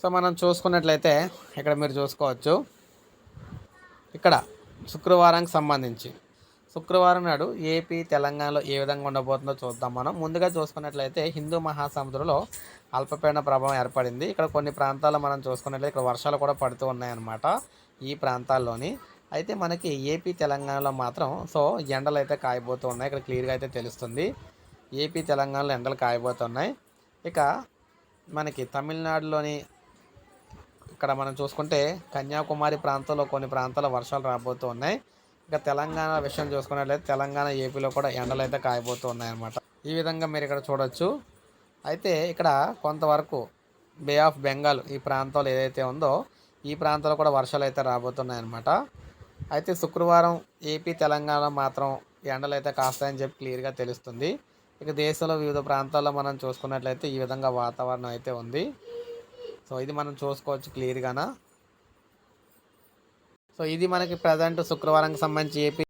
So మనం చూసుకున్నట్లయితే ఇక్కడ మీరు చూసుకోవచ్చు. ఇక్కడ శుక్రవారానికి సంబంధించి. శుక్రవారం నాడు ఏపీ తెలంగాణలో ఏ విధంగా ఉండబోతుందో చూద్దాం మనం. ముందుగా చూసుకున్నట్లయితే హిందూ మహాసముద్రంలో అల్పపీడన ప్రభావం ఏర్పడింది. ఇక్కడ కొన్ని ప్రాంతాల్లో మనం చూసుకున్నట్లయితే ఇక్కడ వర్షాలు కూడా పడుతూ ఉన్నాయన్నమాట ఈ ప్రాంతాల్లోని. అయితే మనకి ఏపీ తెలంగాణలో మాత్రం సో ఎండలు అయితే కాయబోతూ ఉన్నాయి. ఇక్కడ క్లియర్గా అయితే తెలుస్తుంది. ఏపీ తెలంగాణలో ఎండలు కాయబోతున్నాయి. ఇక మనకి తమిళనాడులోని ఇక్కడ మనం చూసుకుంటే కన్యాకుమారి ప్రాంతంలో కొన్ని ప్రాంతాల్లో వర్షాలు రాబోతూ ఉన్నాయి. ఇక తెలంగాణ విషయం చూసుకున్నట్లయితే తెలంగాణ ఏపీలో కూడా ఎండలు అయితే కాయబోతూ ఉన్నాయన్నమాట. ఈ విధంగా మీరు ఇక్కడ చూడొచ్చు. అయితే ఇక్కడ కొంతవరకు బే ఆఫ్ బెంగాల్ ఈ ప్రాంతంలో ఏదైతే ఉందో ఈ ప్రాంతంలో కూడా వర్షాలు అయితే రాబోతున్నాయన్నమాట. అయితే శుక్రవారం ఏపీ తెలంగాణ మాత్రం ఎండలు అయితే కాస్తాయని చెప్పి క్లియర్గా తెలుస్తుంది. ఇక దేశంలో వివిధ ప్రాంతాల్లో మనం చూసుకున్నట్లయితే ఈ విధంగా వాతావరణం అయితే ఉంది. సో ఇది మనం చూసుకోవచ్చు క్లియర్గానా? సో ఇది మనకి ప్రజెంట్ శుక్రవారంకి సంబంధించి ఏపీ